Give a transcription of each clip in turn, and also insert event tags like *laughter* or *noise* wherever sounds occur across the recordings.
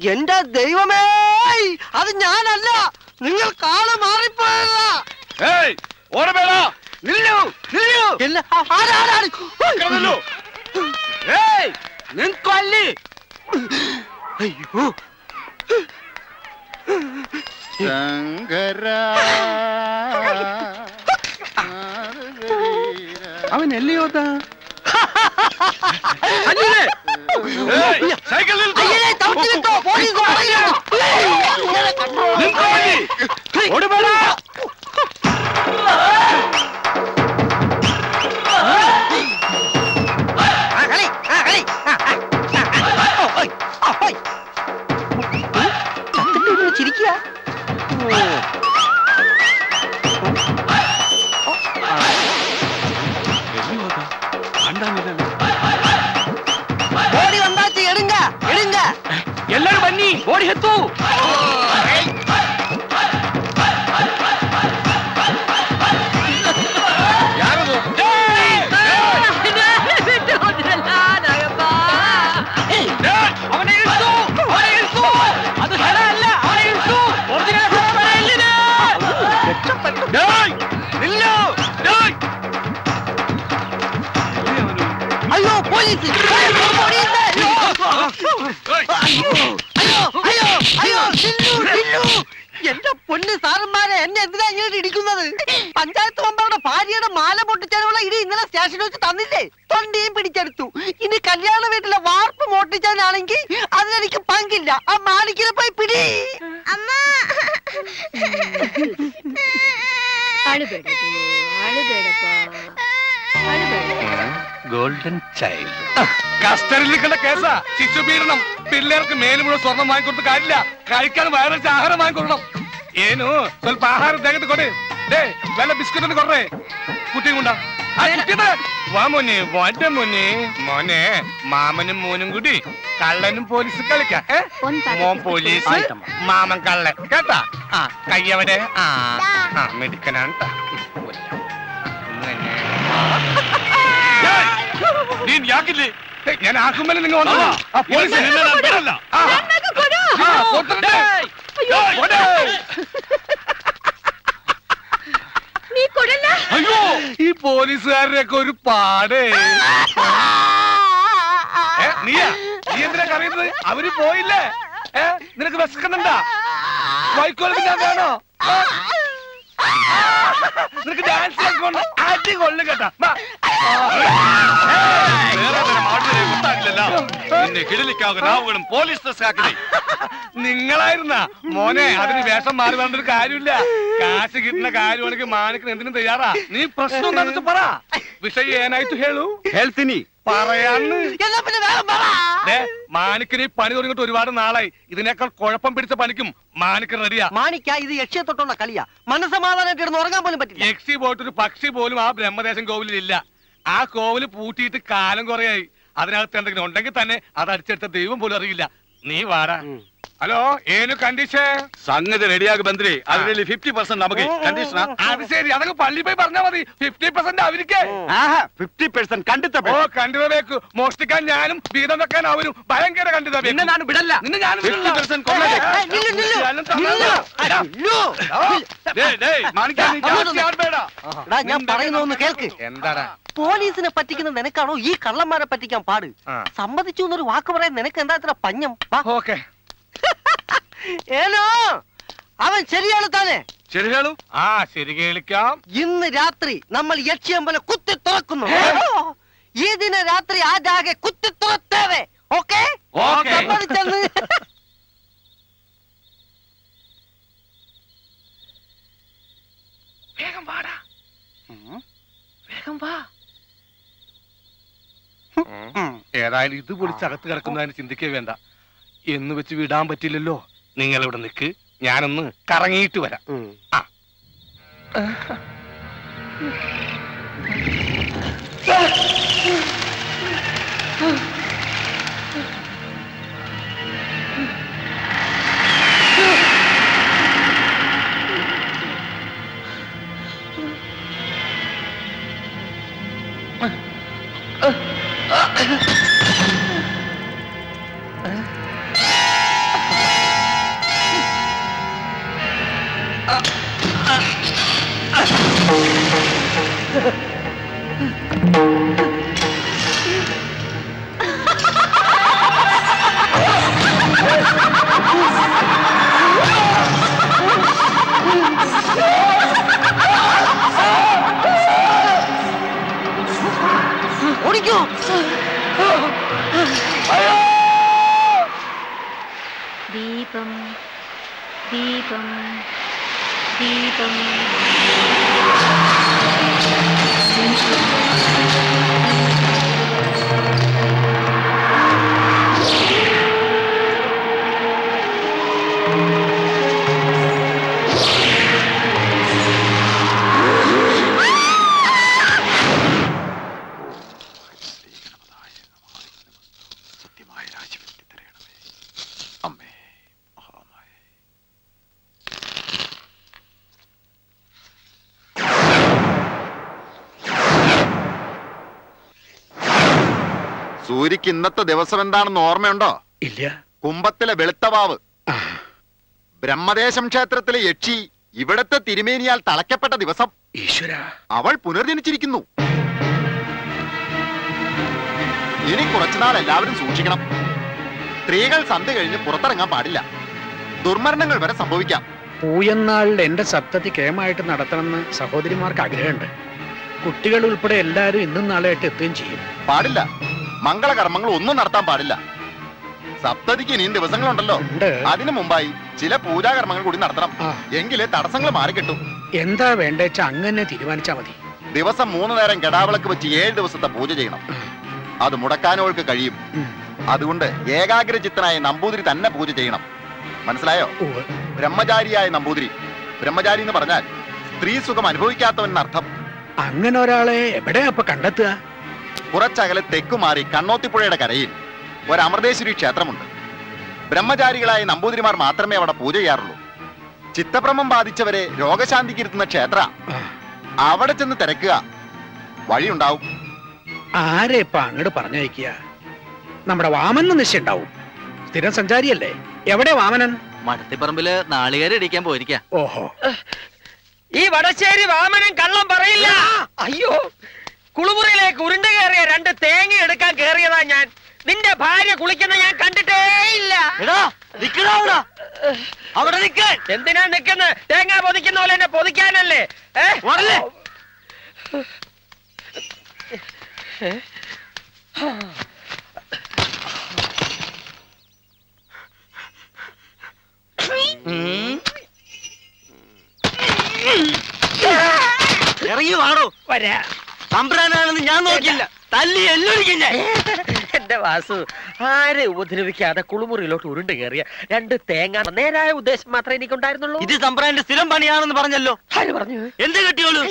എന്റെ ദൈവമേ! അത് ഞാനല്ല. നിങ്ങൾ കാൾ മാറിപ്പോയതാ. ഏയ് നില്ലു നില്ലു. ഏയ് അയ്യോ. അവൻ അല്ലയോതാ അല്ലേ അയ്യേ ഇടി ഇന്നലെ സ്റ്റേഷനിൽ വെച്ച് തന്നില്ലേ? തൊണ്ടിയും പിടിച്ചെടുത്തു. ഇനി കല്യാണ വീട്ടിലെ വാർപ്പ് മോട്ടിച്ചാനാണെങ്കിൽ അതിനെനിക്ക് പങ്കില്ല. ആ മാലിക്കിനെ പോയി പിടി. അമ്മ. ഗോൾഡൻ ചൈൽഡ് കസ്റ്റഡിയിൽ നിൽക്കുന്ന കേസാ. ശിശുപീഡനം പിള്ളേർക്ക് മേലും മുഴുവൻ സ്വർണം വാങ്ങിക്കൊടുത്ത് കാര്യമില്ല. കഴിക്കാൻ വയറിച്ച് ആഹാരം വാങ്ങിക്കൊടുക്കണം. ഏനു സ്വൽപ്പ ആഹാരം ദേഹത്ത് കൊടുക്കും വല്ല ബിസ്ക്കറ്റ് കുറേ. കുട്ടിയും കൊണ്ടാ. വാ മോനെ വട മോനെ. മോനെ മാമനും മോനും കൂടി കള്ളനും പോലീസ് കളിക്കാം. മോൻ പോലീസ് മാമൻ കള്ളൻ. കേട്ടാ? ആ കൈ അവിടെ. ആ ആ മെഡിക്കനാണ് ഞാക്കില്ലേ ഞാൻ ആക്കുമല്ലേ നിങ്ങൾ പോലീസ് നീ കൊടല്ല? അയ്യോ! ഈ പോലീസുകാരനൊക്കെ ഒരു പാടേ. നീയാ? നീ എന്തിനാ കറിയുന്നത് അവർ പോയില്ലേ? ഏ നിനക്ക് വിശക്കുന്നുണ്ടാ? വൈക്കോലത്തിന് വേണോ നിനക്ക് ഡാൻസ് കൊണ്ട് അടി കൊള്ളും കേട്ടാ വാ. ಬೇರೆ ಬೇರೆ ಮಾಡಿದ್ರೆ ಗೊತ್ತಾಗ್ಲಿಲ್ಲ ನಿನ್ನೆ ಹಿಡಿಲಿಕ್ಕಾಗ ನಾವುಗಳು ಪೊಲೀಸ್ ಡ್ರೆಸ್ ಹಾಕಿದೆ നിങ്ങളായിരുന്ന മോനെ അതിന് വേഷം മാറി വന്നിട്ട് കാര്യമില്ല കാശ് കിട്ടുന്ന കാര്യമാണെങ്കിൽ മാനിക്കുന്ന എന്തിനും തയ്യാറാ നീ പ്രശ്നം എന്താണെന്ന് വെച്ചാ പറ വിഷയം ഏനായിട്ട് ಹೇಳು ಹೇಳ್ತೀನಿ പറയാന്ന് എന്നാ പിന്നെ വേഗം പറ ദേ, മാണിക്കിന് ഈ പണി തുടങ്ങിയിട്ട് ഒരുപാട് നാളായി. ഇതിനേക്കാൾ കുഴപ്പം പിടിച്ച പണിക്കും മാനിക്ക് റെഡിയാ. മാനിക്ക ഇത് യക്ഷിയെ തൊട്ടുള്ള കളിയാ. മനസ്സമാധാനമായിട്ട് ഇരുന്ന് ഉറങ്ങാൻ പോലും പറ്റില്ല. യക്ഷി പോയിട്ട് ഒരു പക്ഷി പോലും ആ ബ്രഹ്മദേശം കോവിലിൽ ഇല്ല ആ കോവിൽ പൂട്ടിയിട്ട് കാലം കുറയായി. അതിനകത്ത് എന്തെങ്കിലും ഉണ്ടെങ്കിൽ തന്നെ അത് അടിച്ചെടുത്ത ദൈവം പോലും അറിയില്ല. നീ വാടാ. ഹലോ ഏനു കണ്ടീഷൻ സംഗതി റെഡിയാകും മന്ത്രി. അതിനുള്ളിൽ ഫിഫ്റ്റി പെർസെന്റ് നമുക്ക് കണ്ടീഷനാ. അത് ശരി. അതൊക്കെ പള്ളി പോയി പറഞ്ഞാൽ മതി. ഫിഫ്റ്റി പെർസെന്റ് അവർക്ക് ഫിഫ്റ്റി പെർസെന്റ് കണ്ടിത്ത ഓ കണ്ടിതവേക്ക് മോഷ്ടിക്കാൻ ഞാനും വീതം വെക്കാൻ അവരും ഭയങ്കര കണ്ടിത നിന്നെ ഞാൻ വിടല്ല. ഞാൻ ഫിഫ്റ്റി കേൾക്ക്. എന്താടാ? പോലീസിനെ പറ്റിക്കുന്ന നിനക്കാണോ ഈ കള്ളന്മാരെ പറ്റിക്കാൻ പാട്. സമ്മതിച്ചു എന്നൊരു വാക്ക് പറയാൻ നിനക്ക് എന്താ ഇത്ര പഞ്ഞം. ഓക്കെ. *laughs* ഏനോ അവൻ ശരിയാണ് താനെ. ആ ഇന്ന് രാത്രി നമ്മൾ യക്ഷിയമ്പലം കുത്തി തുറക്കുന്നു. ഈ ദിന രാത്രി ആ ജാകെ കുത്തി തുറത്തേവേ. ഓക്കെ? ഓക്കേ. സമ്മതിച്ചെന്ന് വേഗം വാടാ വേഗം വാ ഏതായാലും ഇത് പൊളിച്ചകത്ത് കിടക്കുന്നതിന് ചിന്തിക്കേ വേണ്ട. എന്ന് വെച്ച് വിടാൻ പറ്റില്ലല്ലോ. നിങ്ങൾ ഇവിടെ നിൽക്ക്. ഞാനൊന്ന് കറങ്ങിയിട്ട് വരാം. ആ. 어리교! 비범, 비범, 비범. സൂര്യക്ക് ഇന്നത്തെ ദിവസം എന്താണെന്ന് ഓർമ്മയുണ്ടോ? ഇല്ല. കുംഭത്തിലെ വെളുത്തവാവ് ബ്രഹ്മദേശം ക്ഷേത്രത്തിലെ യക്ഷി ഇവിടത്തെ തിരുമേനിയാൽ തളയ്ക്കപ്പെട്ട ദിവസം. ഈശ്വര. അവൾ പുനർജനിച്ചിരിക്കുന്നു. ഇനി കുറച്ചുനാൾ എല്ലാവരും സൂക്ഷിക്കണം. സ്ത്രീകൾ സന്ധ്യ കഴിഞ്ഞ് പുറത്തിറങ്ങാൻ പാടില്ല. ദുർമരണങ്ങൾ വരെ സംഭവിക്കാം. പൂയന്നാളിൽ എന്റെ സപ്തതി കേമായിട്ട് നടത്തണമെന്ന് സഹോദരിമാർക്ക് ആഗ്രഹമുണ്ട്. കുട്ടികൾ ഉൾപ്പെടെ എല്ലാവരും ഇന്നും നാളെയായിട്ട് എത്തുകയും ചെയ്യും. പാടില്ല. മംഗളകർമ്മങ്ങൾ ഒന്നും നടത്താൻ പാടില്ല. സപ്തതിക്ക് ഇനിയും ദിവസങ്ങളുണ്ടല്ലോ. അതിനു മുമ്പായി ചില പൂജാകർമ്മങ്ങൾ കൂടി നടത്തണം. എങ്കിലേ തടസ്സങ്ങൾ മാറിക്കിട്ടും എന്താ വേണ്ടേച്ച അങ്ങനെ തീരുമാനിച്ചാ മതി. ദിവസം മൂന്ന് നേരം ഗടാവിളക്ക് വെച്ച് ഏഴ് ദിവസത്തെ പൂജ ചെയ്യണം. അത് മുടക്കാനോൾക്ക് കഴിയും. അതുകൊണ്ട് ഏകാഗ്രചിത്തനായ നമ്പൂതിരി തന്നെ പൂജ ചെയ്യണം. മനസ്സിലായോ? ബ്രഹ്മചാരിയായ നമ്പൂതിരി. ബ്രഹ്മചാരി എന്ന് പറഞ്ഞാൽ സ്ത്രീ സുഖം അനുഭവിക്കാത്തവൻ അർത്ഥം അങ്ങനെ ഒരാളെ എവിടെയാ കണ്ടെത്തുക? കുറച്ചകലെ തെക്കുമാറി കണ്ണോത്തിപ്പുഴയുടെ കരയിൽ ഒരു അമൃതേശ്വരി ക്ഷേത്രമുണ്ട്. ബ്രഹ്മചാരികളായ നമ്പൂതിരിമാർ മാത്രമേ അവിടെ പൂജ ചെയ്യാറുള്ളൂ. ചിത്തഭ്രമം ബാധിച്ചവരെ രോഗശാന്തിക്ക് ഇരുത്തുന്ന ക്ഷേത്ര. അവിടെ ചെന്ന് തിരക്കുക വഴിയുണ്ടാവും. ആരെ ഇപ്പൊ അങ്ങോട്ട് പറഞ്ഞയക്കുക? നമ്മുടെ വാമൻ നിശ്ചയുണ്ടാവും സ്ഥിരം സഞ്ചാരിയല്ലേ? എവിടെ വാമനൻ? മടത്തിപ്പറമ്പിൽ നാളികേരം ഇടിക്കാൻ പോയിരിക്ക. ഓഹോ. ഈ വടശ്ശേരി വാമനൻ കള്ളം പറയില്ല. അയ്യോ. കുളിമുറിയിലേക്ക് ഉരുണ്ട കയറിയ രണ്ട് തേങ്ങ എടുക്കാൻ കയറിയതാ ഞാൻ. നിന്റെ ഭാര്യ കുളിക്കുന്ന ഞാൻ കണ്ടിട്ടേ ഇല്ല. അവിടെ. എന്തിനാ നിക്കുന്നത് തേങ്ങ പൊതിക്കുന്ന പോലെ എന്നെ പൊതിക്കാനല്ലേ? വാടോ. വരാ. തമ്പ്രാനാണെന്ന് ഞാൻ നോക്കിയില്ല. തല്ലി എല്ലൊഴിക്കില്ല എന്റെ വാസു ആരെ ഉപദ്രവിക്കാതെ കുളിമുറിയിലോട്ട് ഉരുണ്ട് കയറിയ രണ്ട് തേങ്ങ നേരായ ഉദ്ദേശം മാത്രമേ എനിക്കുണ്ടായിരുന്നുള്ളൂ? ഇത് തമ്പ്രാന്റെ സ്ഥിരം പണിയാണെന്ന് പറഞ്ഞല്ലോ. ആര് പറഞ്ഞു? എന്ത് കെട്ടിയോളൂ?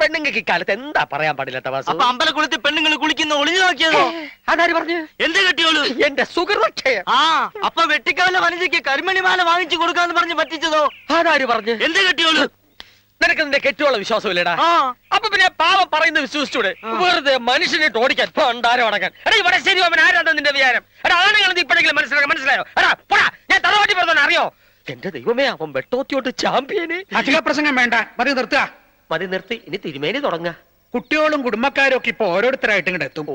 പെണ്ണുങ്ങൾക്ക് ഇക്കാലത്ത് എന്താ പറയാൻ പാടില്ലാത്ത വാസു? അപ്പൊ അമ്പലക്കുളത്തിൽ പെണ്ണുങ്ങൾ കുളിക്കുന്ന ഒളിഞ്ഞു നോക്കിയതോ? അതാര് പറഞ്ഞു? എന്ത് കെട്ടിയോളൂ? എന്റെ സുഹൃതക്ഷയം ആ അപ്പൊ വെട്ടിക്കവല വനിതയ്ക്ക് കരിമണിമാല വാങ്ങിച്ചു കൊടുക്കാന്ന് പറഞ്ഞ് പറ്റിച്ചതോ? അതാര് പറഞ്ഞു? എന്ത് കെട്ടിയോളൂ? നിനക്ക് നിന്റെ കെട്ടുള്ള വിശ്വാസമില്ലടാ? ഇല്ലടാ അപ്പൊ പിന്നെ പാവം പറയുന്ന വിശ്വസിച്ചൂടെ? വെറുതെ മനുഷ്യനെ ഓടിക്കാൻ പണ്ടാരം അടക്കാൻ. എടാ ഇവിടെ ശരി അവൻ ആരാണ് നിന്റെ വിചാരം? എടാ ആണുങ്ങൾ ഇപ്പോഴെങ്കിലും മനസ്സിലാക്കാൻ മനസ്സിലായോ? എടാ പോടാ ഞാൻ തറവാട്ടി പറഞ്ഞാൽ അറിയോ? എന്റെ ദൈവമേ അവൻ വെട്ടോത്തിയോട്ട് ചാമ്പ്യന്. അധിക പ്രസംഗം വേണ്ട. മതി നിർത്തുക. മതി നിർത്തി. ഇനി തിരുമേനി തുടങ്ങ. കുട്ടികളും കുടുംബക്കാരും ഒക്കെ ഇപ്പൊ ഓരോരുത്തരായിട്ട് ഇങ്ങോട്ട് എത്തും.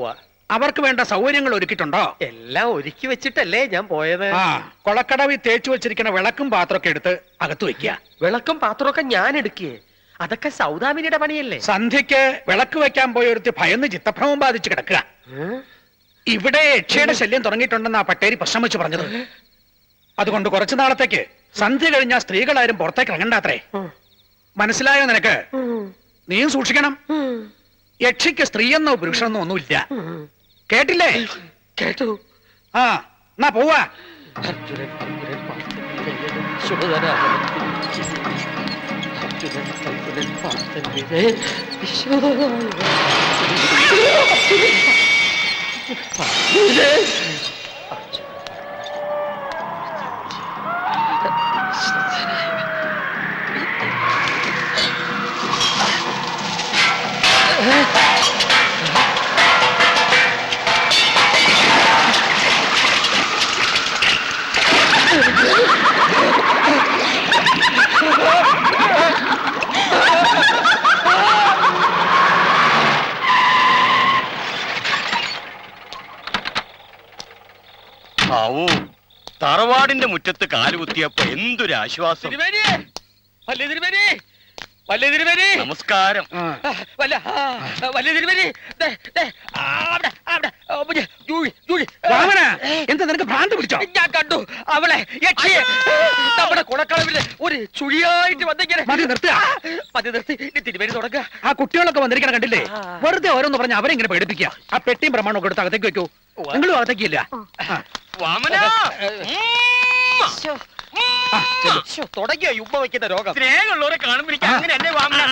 അവർക്ക് വേണ്ട സൗകര്യങ്ങൾ ഒരുക്കിയിട്ടുണ്ടോ? എല്ലാം ഒരുക്കി വെച്ചിട്ടല്ലേ ഞാൻ പോയത്. ആ കൊളക്കടവിൽ തേച്ചു വെച്ചിരിക്കുന്ന വിളക്കും പാത്രമൊക്കെ എടുത്ത് അകത്ത് വെക്കുക. വിളക്കും പാത്രമൊക്കെ ഞാൻ എടുക്കേ. അതൊക്കെ സൗദാമിനിയുടെ പണിയല്ലേ? സന്ധ്യക്ക് വിളക്ക് വെക്കാൻ പോയൊരുത്തി ഭയന്ന് ചിത്തഭ്രമം ബാധിച്ച് കിടക്കുക. ഇവിടെ യക്ഷയുടെ ശല്യം തുടങ്ങിയിട്ടുണ്ടെന്ന് ആ പട്ടേരി പ്രശ്നം വെച്ച് പറഞ്ഞത്. അതുകൊണ്ട് കുറച്ചു നാളത്തേക്ക് സന്ധ്യ കഴിഞ്ഞാൽ സ്ത്രീകളാരും പുറത്തേക്ക് ഇറങ്ങണ്ടാത്രേ. മനസ്സിലായോ നിനക്ക്? നീയും സൂക്ഷിക്കണം. യക്ഷിക്ക് സ്ത്രീയെന്നോ പുരുഷനെന്നോ ഒന്നുമില്ല. കേട്ടില്ലേ? കേട്ടു. ആ എന്നാ പോവാ. അർജുനൻ ആവൂ. തറവാടിന്റെ മുറ്റത്ത് കാലുകുത്തിയപ്പോ എന്തൊരു ആശ്വാസം. തിരുമേനി വല്യ തിരുമേനി വല്യ തിരുമേനി. നമസ്കാരം. ആ ആ, വല്ല ആ, വല്യ തിരുമേനി. ദേ, ദേ, ആ, അവിടെ, അവിടെ, ഓ, ജൂലി, ജൂലി. വാമന എന്താ നിനക്ക് ഭ്രാന്ത് പിടിച്ചോ? ഞാൻ കണ്ടു അവളെ യക്ഷിയെ നമ്മുടെ കുളക്കളവിൽ ഒരു ചുഴിയായിട്ട് വന്നിങ്ങനെ. മതി നിർത്തുക. മതി നിർത്തി. ഇനി തിരുമേനി തുടങ്ങുക. ആ കുട്ടികളൊക്കെ വന്നിരിക്കണം കണ്ടില്ലേ? ആ. വെറുതെ ഓരോന്ന് പറഞ്ഞ അവരെ ഇങ്ങനെ പേടിപ്പിക്കുക. ആ പെട്ടിയും പ്രമാണവും ഒക്കെ എടുത്ത് അകത്തേക്ക് വെക്കൂ. നിങ്ങളും അകത്തേക്കില്ല വാമന ശ്ശോ. ശ്ശോ, തുടങ്ങിയോ യുമ്മ വെക്കുന്ന രോഗം? സ്നേഹമുള്ളവരെ കാണുമ്പോൾ എനിക്ക് അങ്ങനെ എന്നെ വാമന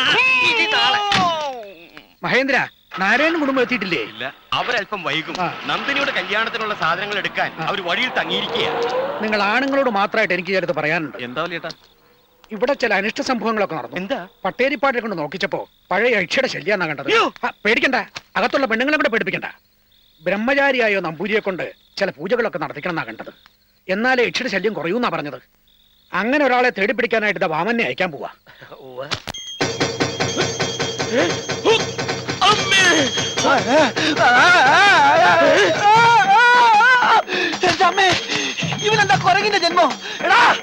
മഹേന്ദ്ര നാരായണൻ കുടുംബം എത്തിയിട്ടില്ലേ? ഇല്ല അവരല്പം വൈകും. ആ. നന്ദിനിയുടെ കല്യാണത്തിനുള്ള സാധനങ്ങൾ എടുക്കാൻ ആ. അവർ വഴിയിൽ തങ്ങിയിരിക്കുകയാണ് നിങ്ങൾ ആണുങ്ങളോട് മാത്രമായിട്ട് എനിക്ക് ചിലത് പറയാനുണ്ട്. എന്താ ചേട്ടാ? ഇവിടെ ചില അനിഷ്ട സംഭവങ്ങളൊക്കെ നടന്നു. എന്താ? പട്ടേരിപ്പാട്ടെ കൊണ്ട് നോക്കിച്ചപ്പോ പഴയ യക്ഷിയുടെ ശല്യാന്നാ കണ്ടത്. അയ്യോ. ആ, പേടിക്കണ്ട. അകത്തുള്ള പെണ്ണുങ്ങളെ കൂടെ പേടിപ്പിക്കണ്ട. ബ്രഹ്മചാരിയായോ നമ്പൂരിയെ കൊണ്ട് ചില പൂജകളൊക്കെ നടത്തിക്കണം എന്നാ കണ്ടത്. എന്നാലേ യക്ഷിയുടെ ശല്യം കുറയൂന്നാ പറഞ്ഞത്. അങ്ങനെ ഒരാളെ തേടിപ്പിടിക്കാനായിട്ട് ഇതാ വാമനെ അയക്കാൻ പോവാ. ഇവനെന്താ കുരങ്ങിന്റെ ജന്മോ? എടാ!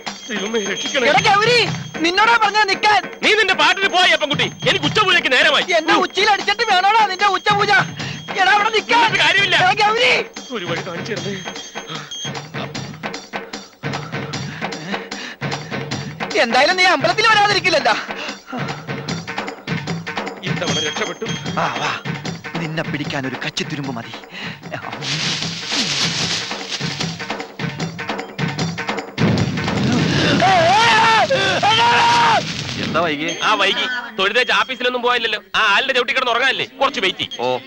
നിന്നോടാ പറഞ്ഞ നിക്കാൻ. നീ നിന്റെ പാട്ടിന് പോയി അപ്പൻകുട്ടി എനിക്ക് ഉച്ചപൂജയ്ക്ക് നേരമായി. എന്റെ ഉച്ചയിൽ അടിച്ചിട്ട് വേണോടാ നിന്റെ ഉച്ചപൂജ. എടാ അവിടെ നിക്കാൻ. കാര്യമില്ല. ഒരു വഴി കാണിച്ചു തരുന്നേ എന്തായാലും നീ അമ്പലത്തിൽ വരാതിരിക്കില്ലല്ലോ. ഇത്തവണ രക്ഷപ്പെട്ടു. നിന്നെ പിടിക്കാൻ ഒരു കച്ചിത്തുരുമ്പ് മതി. എന്താ വൈകി? ആ വൈകി. തൊഴുതേച്ച് ഓഫീസിലൊന്നും പോയില്ലല്ലോ ആ ആലിന്റെ ചവിട്ടി കിടന്ന് ഉറങ്ങാനല്ലേ? കുറച്ച് വെയിറ്റ് ഓ.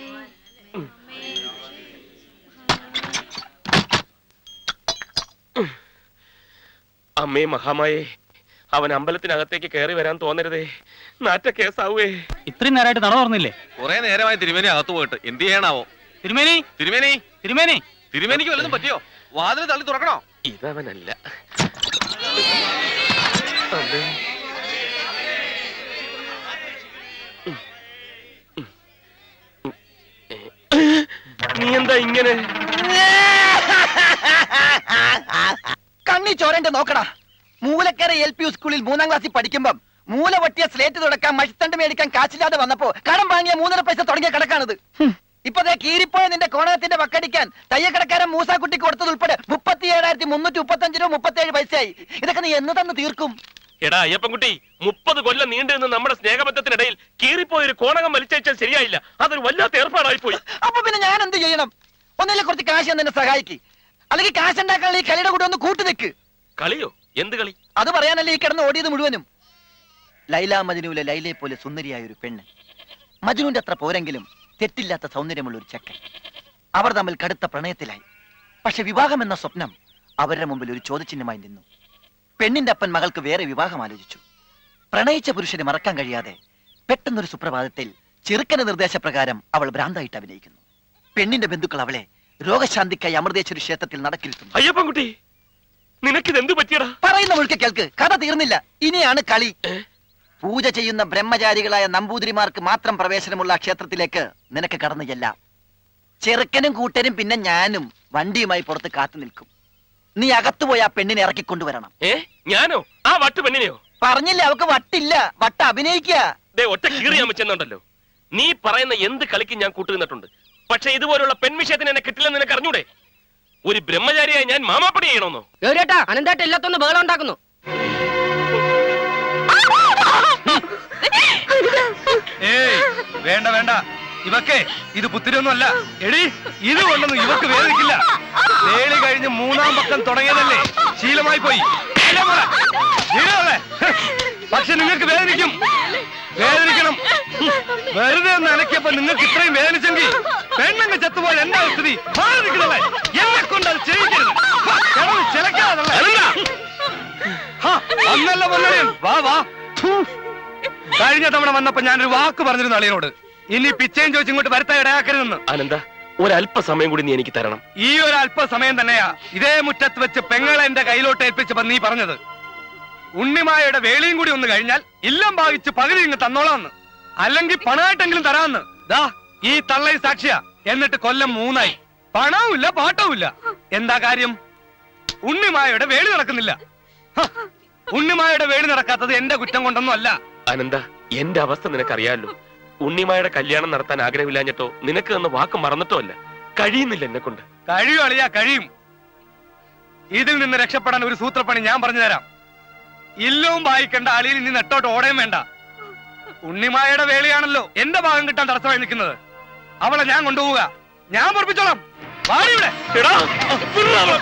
അമ്മേ മഹാമായേ. അവൻ അമ്പലത്തിനകത്തേക്ക് കയറി വരാൻ തോന്നരുതേ. നാറ്റ കേസാവേ. ഇത്രയും നേരമായിട്ട് നട തുറന്നില്ലേ? കുറെ നേരമായി തിരുമേനി അകത്ത് പോയിട്ട്. എന്ത് ചെയ്യണാവോ തിരുമേനി? തിരുമേനി? തിരുമേനി? തിരുമേനിക്ക് വല്ലതും പറ്റിയോ? വാതിൽ തള്ളി തുറക്കണോ? ഇതവനല്ല. നീ എന്താ ഇങ്ങനെ? കണ്ണി ചോരന്റെ നോക്കടാ. മൂലക്കര എൽ പി സ്കൂളിൽ മൂന്നാം ക്ലാസ്സിൽ പഠിക്കുമ്പം മൂല പൊട്ടിയ സ്ലേറ്റ് തുടക്കാൻ മഷിത്തണ്ട് മേടിക്കാൻ കാശില്ലാതെ വന്നപ്പോ കടം വാങ്ങിയ മൂന്നര പൈസ തുടങ്ങിയ കിടക്കാണത്. ഇപ്പൊ ദേ കീറിപ്പോയ നിന്റെ കോണകത്തിന്റെ വക്കടിക്കാൻ തയ്യക്കടക്കാരൻ മൂസാക്കുട്ടിക്ക് കൊടുത്തത് ഉൾപ്പെടെ മുപ്പത്തി ഏഴായിരത്തി മുന്നൂറ്റി മുപ്പത്തി അഞ്ചു രൂപ മുപ്പത്തേഴ് പൈസയായി. ഇതൊക്കെ നീ എന്ന് തന്നെ തീർക്കും? എടാ അയ്യപ്പൻകുട്ടി മുപ്പത് കൊല്ലം നീണ്ടു നിന്ന് നമ്മുടെ സ്നേഹബന്ധത്തിനിടയിൽ കീറിപ്പോയൊരു കോണകം വലിച്ചയച്ചാൽ ശരിയായില്ല. അതൊരു വല്ലാത്ത ഏർപ്പാടായി പോയി അപ്പൊ പിന്നെ ഞാൻ എന്ത് ചെയ്യണം? ഒന്നിലെ കുറച്ച് കാശ് എന്നെ സഹായിക്ക്. അല്ലെങ്കിൽ കാശ് ഉണ്ടാക്കാനുള്ള ഈ കളിയുടെ കൂടെ ഒന്ന് കൂട്ടു നിൽക്ക് കളിയോ? എന്ത് കളി? അത് പറയാനല്ലേ ഈ കിടന്ന് ഓടിയത് മുഴുവനും. ലൈല മജനുവിലെ ലൈലയെ പോലെ സുന്ദരിയായ ഒരു പെണ്ണ്. മജനുവിന്റെ അത്ര പോരെങ്കിലും തെറ്റില്ലാത്ത സൗന്ദര്യമുള്ള ഒരു ചെക്കൻ. അവർ തമ്മിൽ കടുത്ത പ്രണയത്തിലായി. പക്ഷെ വിവാഹം എന്ന സ്വപ്നം അവരുടെ മുമ്പിൽ ഒരു ചോദ്യചിഹ്നമായി നിന്നു. പെണ്ണിന്റെ അപ്പൻ മകൾക്ക് വേറെ വിവാഹം ആലോചിച്ചു. പ്രണയിച്ച പുരുഷനെ മറക്കാൻ കഴിയാതെ പെട്ടെന്നൊരു സുപ്രഭാതത്തിൽ ചെറുക്കന്റെ നിർദ്ദേശപ്രകാരം അവൾ ഭ്രാന്തായിട്ട് അഭിനയിക്കുന്നു. പെണ്ണിന്റെ ബന്ധുക്കൾ അവളെ രോഗശാന്തിക്കായി അമൃതേശ്വരി ക്ഷേത്രത്തിൽ നടക്കിരുത്തുന്നു. അയ്യപ്പൻകുട്ടി നിനക്കിത് എന്ത് പറ്റിയടാ? പറയുന്ന മുഴുക്കെ കേൾക്ക്. കഥ തീർന്നില്ല. ഇനിയാണ് കളി. പൂജ ചെയ്യുന്ന ബ്രഹ്മചാരികളായ നമ്പൂതിരിമാർക്ക് മാത്രം പ്രവേശനമുള്ള ക്ഷേത്രത്തിലേക്ക് നിനക്ക് കടന്നു ചെല്ലാം. ചെറുക്കനും കൂട്ടരും പിന്നെ ഞാനും വണ്ടിയുമായി പുറത്ത് കാത്തു നിൽക്കും. നീ അകത്തു പോയി ആ പെണ്ണിനെ ഇറക്കി കൊണ്ടുവരണം ഏ? ഞാനോ? ആ വട്ട് പെണ്ണിനെയോ? പറഞ്ഞില്ല അവക്ക് വട്ടില്ല. വട്ട അഭിനയിക്കുക ദേ ഒറ്റ നീ പറയുന്ന എന്ത് കളിക്ക് ഞാൻ കൂട്ടുനിന്നിട്ടുണ്ട്. പക്ഷെ ഇതുപോലുള്ള പെൺവിഷയത്തിന് എന്നെ കിട്ടില്ലെന്ന് നിനക്ക് അറിഞ്ഞൂടെ? ഒരു ബ്രഹ്മചാരിയായി ഞാൻ മാമാപ്പണി ചെയ്യണമെന്നോ ഗൗരിയേട്ടാ അനന്തേട്ട ഇല്ലാത്തൊന്ന് ബഹളം ഉണ്ടാക്കുന്നു. ഏയ് വേണ്ട വേണ്ട. ഇവക്കെ ഇത് പുത്തിരിയൊന്നുമല്ല. എടി ഇത് കൊണ്ടൊന്നും ഇവക്ക് വേദിക്കില്ല വേളി കഴിഞ്ഞ് മൂന്നാം പക്കം തുടങ്ങിയതല്ലേ? ശീലമായി പോയി. അല്ലേ? പക്ഷെ നിങ്ങൾക്ക് വേദനിക്കും. വേദനിക്കണം. വെറുതെ ഒന്ന് അനക്കിയപ്പോ നിങ്ങൾക്ക് ഇത്രയും വേദനിച്ചെങ്കിൽ പെണ്ണങ്ങ് ചത്തുപോയ എന്റെ സ്ഥിതി നിൽക്കണല്ലേ എന്നെ കൊണ്ട് അത് ചെയ്യിക്കരുത്. ചിലക്കാതല്ലേ വാ വാ. കഴിഞ്ഞ തവണ വന്നപ്പോ ഞാനൊരു വാക്ക് പറഞ്ഞിരുന്നു അളിയനോട്. ഇനി പിച്ചയും ചോദിച്ചും ഇങ്ങോട്ട് വരുത്താൻ ഇടയാക്കരുതെന്ന്. അനന്ത ഒരല്പസമയം കൂടി നീ എനിക്ക് തരണം. ഈ ഒരു അല്പസമയം തന്നെയാ ഇതേ മുറ്റത്ത് വെച്ച് പെങ്ങളെ എന്റെ കയ്യിലോട്ട് ഏൽപ്പിച്ചപ്പോ നീ പറഞ്ഞത്. ഉണ്ണിമായയുടെ വേളിയും കൂടി ഒന്ന് കഴിഞ്ഞാൽ ഇല്ലം ഭാവിച്ച് പകുതി ഇങ്ങ് തന്നോളാന്ന്. അല്ലെങ്കിൽ പണമായിട്ടെങ്കിലും തരാന്ന്. ദാ ഈ തള്ളൈ സാക്ഷിയാ. എന്നിട്ട് കൊല്ലം മൂന്നായി. പണവും പാട്ടവുമില്ല. പാട്ടവും എന്താ കാര്യം? ഉണ്ണിമായയുടെ വേളി നടക്കുന്നില്ല. ഉണ്ണിമായയുടെ വേളി നടക്കാത്തത് എന്റെ കുറ്റം കൊണ്ടൊന്നും അല്ല. അനന്ത എന്റെ അവസ്ഥ നിനക്കറിയാലോ? ഉണ്ണിമായുടെ കല്യാണം നടത്താൻ ആഗ്രഹമില്ലാഞ്ഞിട്ടോ നിനക്ക് തന്ന വാക്ക് മറന്നിട്ടോ അല്ല. കഴിയുന്നില്ല എന്നെ കൊണ്ട്. കഴിയും അളിയാ കഴിയും. ഇതിൽ നിന്ന് രക്ഷപ്പെടാൻ ഒരു സൂത്രപ്പണി ഞാൻ പറഞ്ഞു തരാം. ഇല്ലവും വായിക്കണ്ട അളിയിൽ നിന്ന് നെട്ടോട്ട് ഓടയും വേണ്ട. ഉണ്ണിമായയുടെ വേളിയാണല്ലോ എന്റെ ഭാഗം കിട്ടാൻ തടസ്സമായി നിൽക്കുന്നത്. അവളെ ഞാൻ കൊണ്ടുപോവുക. ഞാൻ പൊറപ്പിച്ചോളാം. വാടി ഇവിടെ. എടാ. വിടടാ അവളെ.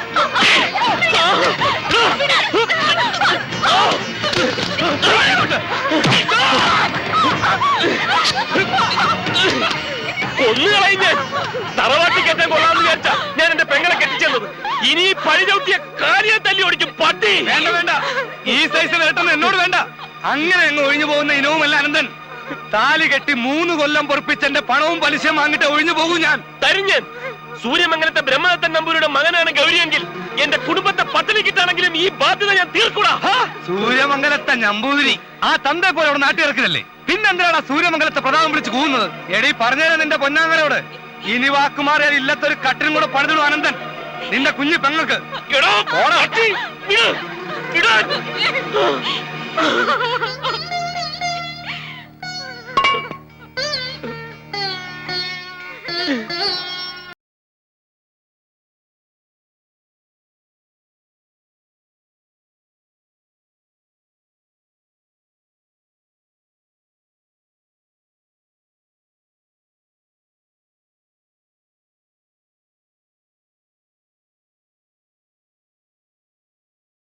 കൊന്നുകളയും ഞാൻ തറവാട്ടി കെട്ടാൻ കൊള്ളാന്ന് വിചാരിച്ച ഞാൻ എന്റെ പെങ്ങളെ കെട്ടിച്ചെന്നത്. ഇനി പഴി ചവിട്ടിയ കാര്യം തല്ലി ഓടിക്കും. പട്ടി. വേണ്ട വേണ്ട. ഈ സൈസ് വേട്ടെന്ന് എന്നോട് വേണ്ട. അങ്ങനെ അങ്ങ് ഒഴിഞ്ഞു പോകുന്ന ഇനവുമല്ല അനന്തൻ. താലി കെട്ടി മൂന്ന് കൊല്ലം പൊറപ്പിച്ച് എന്റെ പണവും പലിശയും വാങ്ങിട്ട് ഒഴിഞ്ഞു പോകും ഞാൻ. തരും ഞാൻ. സൂര്യമംഗലത്തെ ബ്രഹ്മദത്തൻ നമ്പൂരിയുടെ മകനാണ് ഗൗരിയെങ്കിൽ എന്റെ കുടുംബത്തെ പട്ടിണിക്കിട്ടാണെങ്കിലും ഈ ബാധ്യത ഞാൻ തീർക്കൂടാ. സൂര്യമംഗലത്തെ നമ്പൂതിരി. ആ തന്റെ പോലെ അവിടെ നാട്ടിറക്കുന്നല്ലേ പിന്നെന്തിനാണ് സൂര്യമംഗലത്തെ പ്രതാപം വിളിച്ച് കൂവുന്നത്? എടീ പറഞ്ഞേരാ നിന്റെ പൊന്നാങ്ങലോട് ഇനി വാക്കുമാറിയാൽ ഇല്ലാത്തൊരു കട്ടിനും കൂടെ പണിതിടും അനന്തൻ. നിന്റെ കുഞ്ഞു പെങ്ങൾക്ക്. എടോ. *laughs*